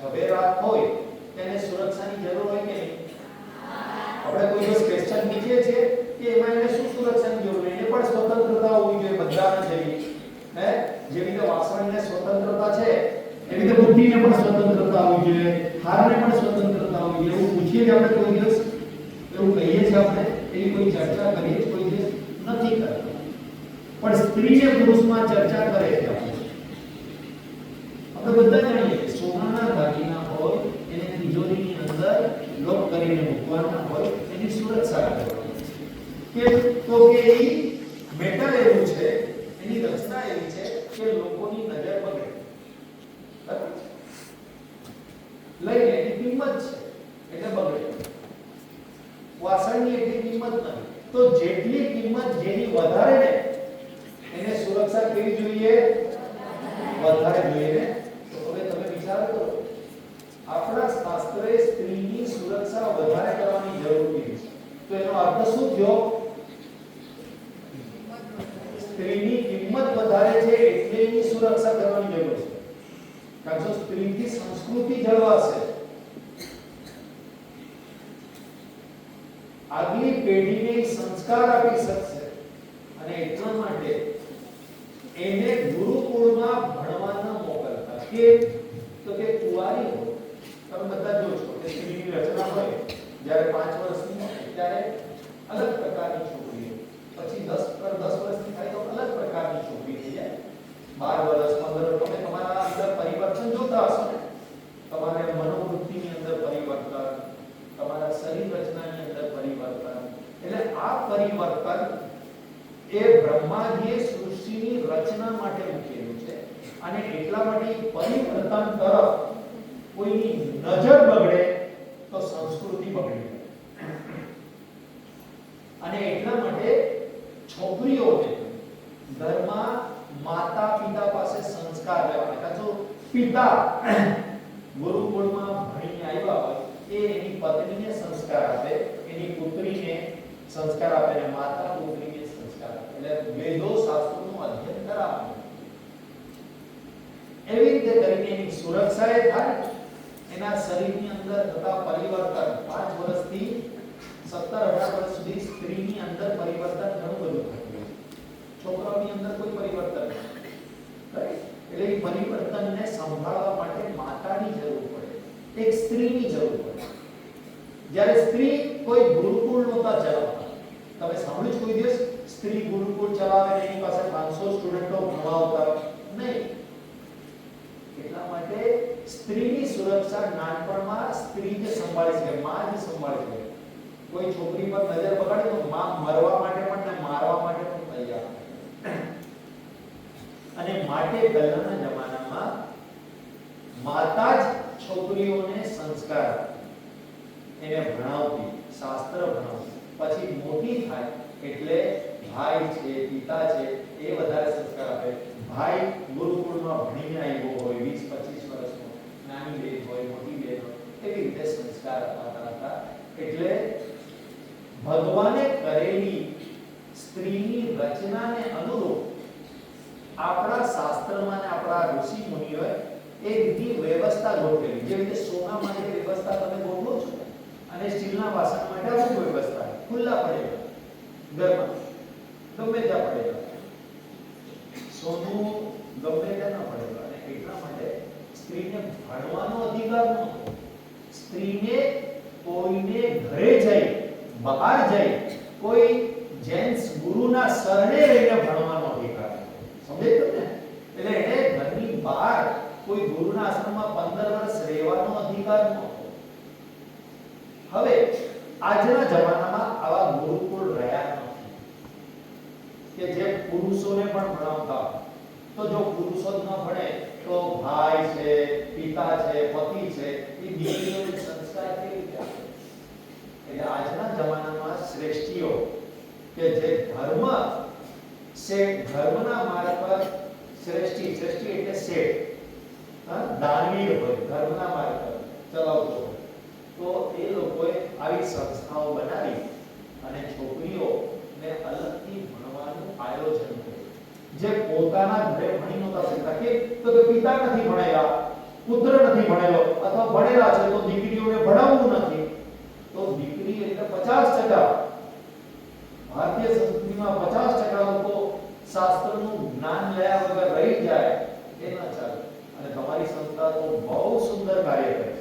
ઝવેરાત હોય, તેને સુરક્ષાની જરૂર હોય કે નહીં? આપણે કોઈ દિવસ ક્વેશ્ચન પૂછીએ છીએ કે એમાં એને શું સુરક્ષાની જરૂર એને પણ સ્વતંત્રતા હોવી જોઈએ બધાને જેવી. હે? જેવી રીતે વાસણને સ્વતંત્રતા છે એવી રીતે બુદ્ધિને પણ સ્વતંત્રતા હોવી જોઈએ, હારને પણ સ્વતંત્રતા હોવી જોઈએ. એવું પૂછીએ કે આપણે કોઈ દિવસ? એવું કહીએ છીએ આપણે, એવી કોઈ ચર્ચા કરીએ છીએ કોઈ દિવસ નથી કરતા. પણ સ્ત્રીને પુરુષમાં ચર્ચા કરે છે આપણે. આપણે બધા જાણીએ કે સોનાના દાગીના હોય, એને તિજોરીની અંદર લોક કરીને મૂકવાના હોય, એની સુરક્ષા કરવાની કે તો કે એ મેટલ એવું છે, એની રચના એવી છે કે લોકોની નજર બગડે લઈને એની કિંમત છે, એટલે બગડે. વાસણની એટલી કિંમત નથી. તો જેટલી કિંમત જેની વધારે ને, એને સુરક્ષા કેવી જોઈએ? વધારે જોઈએ ને તો હવે તમે વિચાર કરો આપણા શાસ્ત્રે સ્ત્રીની સુરક્ષા વધારે કરવાની જરૂર કીધી છે તો એનો અર્થ સ્ત્રીની કિંમત વધારે છે એટલે એની સુરક્ષા કરવાની જરૂર છે. કારણ કે સ્ત્રીની સંસ્કૃતિ જળવાશે, આગલી પેઢીને સંસ્કાર આપી શકશે અને એટલા માટે એને ગુરુકુળમાં ભણવા ન મોકલતા. કે તો કે કુવારી હોય. તમે બધા જો છો કે સ્ત્રીની રચના હોય. જ્યારે પાંચ વર્ષની હોય, ત્યારે અલગ પ્રકારની છોકરી પછી દસ પર દસ વર્ષની થાય તો અલગ પ્રકારની છોકરી જાય. બાર વર્ષ, પંદર વર્ષ, તમે તમારા અંદર પરિવર્તન જોતા હશો. તમારે મનોવૃત્તિની અંદર પરિવર્તન, તમારા શરીર રચનાની અંદર પરિવર્તન. એટલે આ પરિવર્તન એ બ્રહ્માજીએ સૃષ્ટિની રચના માટે મૂકેલું છે. અને એટલા માટે પરિવર્તન તરફ કોઈની નજર બગડે તો સંસ્કૃતિ બગડી જાય અને એટલા માટે છોકરીઓને ઘરમાં માતા પિતા પાસે સંસ્કાર લેવાના. કાં જો પિતા ગુરુકુળમાં ભણીને આવ્યા હોય, એ એની પત્નીને સંસ્કાર આપે, એની પુત્રીને સંસ્કાર આપે અને માતા પુત્રીને સંસ્કાર આપે. એટલે વેદો શાસ્ત્રોનું અધ્યયન કરાવે એવી રીતે કરીને એની સુરક્ષા એ થાય. એના શરીરની અંદર થતા પરિવર્તન પાંચ વર્ષથી સત્તર અઢાર વર્ષ સુધી સ્ત્રીની અંદર પરિવર્તન ઘણું બધું થતું હોય છે. છોકરાઓની અંદર કોઈ પરિવર્તન નથી Right? એટલે એ પરિવર્તનને સંભાળવા માટે માતાની જરૂર પડે, એક સ્ત્રીની જરૂર પડે. જ્યારે સ્ત્રી કોઈ ગુરુકુળ નહોતા ચલાવતા, તમે સાંભળ્યું છે કોઈ દિવસ? સ્ત્રી ગુરુકુળ ચલાવે ને એની પાસે 500 સ્ટુડન્ટો ભણાવતા નહીં. એટલા માટે સ્ત્રીની સુરક્ષા નાનપણમાં સ્ત્રી જ સંભાળી શકે માં જ સંભાળી શકે કોઈ છોકરી પર નજર પકડી તો માં મરવા માટે પણ ને મારવા માટે પણ તૈયાર. અને માટે પહેલાના જમાનામાં માતા જ છોકરીઓને સંસ્કાર એને ભણાવતી, શાસ્ત્ર ભણાવતી. પછી મોટી થાય એટલે ભાઈ છે, પિતા છે, એ વધારે સંસ્કાર આપે. ભાઈ ગુરુકુળમાં ભણીને આવ્યો હોય, વીસ, પચીસ વર્ષનો, નાની બેન હોય, મોટી બેન હોય, એવી રીતે સંસ્કાર અપાતા હતા. એટલે ભગવાને કરેલી સ્ત્રીની રચનાને અનુરૂપ આપણા શાસ્ત્રમાં આપણા ઋષિ મુનિઓએ એ રીતની વ્યવસ્થા ગોઠવેલી. જે રીતે સોના માટે વ્યવસ્થા તમે ગોઠવો છો અને સ્ટીલના વાસણ માટે અમુક વ્યવસ્થા. ખુલ્લા પડેલા. ઘરમાં ગમે ત્યાં પડેલા. સોનું ગમે ત્યાં ના પડેલું અને એટલા માટે સ્ત્રીને ભણવાનો અધિકાર નહોતો સ્ત્રીને કોઈને ઘરે જઈ બહાર જઈ કોઈ જેન્ટ્સ ગુરુના શરણે રહીને ભણવાનો અધિકાર સમજે તમે એટલે એને ઘરની બહાર કોઈ ગુરુના આશ્રમમાં 15 વર્ષ રહેવાનો અધિકાર નહોતો હવે આજના જમાનામાં આવા ગુરુકુળ રહ્યા નથી. કે જે પુરુષોને પણ ભણાવતા. તો જો પુરુષો જ ન ભણે તો ભાઈ છે, પિતા છે, પતિ છે, એ દીકરીઓને સંસ્કાર કેવી રીતે આપે એટલે આજના જમાનામાં શ્રેષ્ઠીઓ કે જે ધર્મ છે, ધર્મના માર્ગ પર શ્રેષ્ઠી શ્રેષ્ઠી એટલે શેઠ. દાનવીર હોય, ધર્મના માર્ગ પર ચલાવતો તો એ લોકોએ આવી સંસ્થાઓ બનાવી અને છોકરીઓને અલગથી ભણવાનું આયોજન કર્યું. જે પોતાના ઘરે ભણી નહોતા શકતા કે તો કે પિતા નથી ભણેલા, પુત્ર નથી ભણેલો, અથવા ભણેલા છે તો દીકરીઓને ભણાવવું નથી. તો દીકરી એટલે પચાસ ટકા ભારતીય સંસ્કૃતિમાં પચાસ ટકા લોકો શાસ્ત્રનું જ્ઞાન લયા વગર રહી જાય, એ ના ચાલે. અને તમારી સંસ્થા તો બહુ સુંદર કાર્ય કરે છે.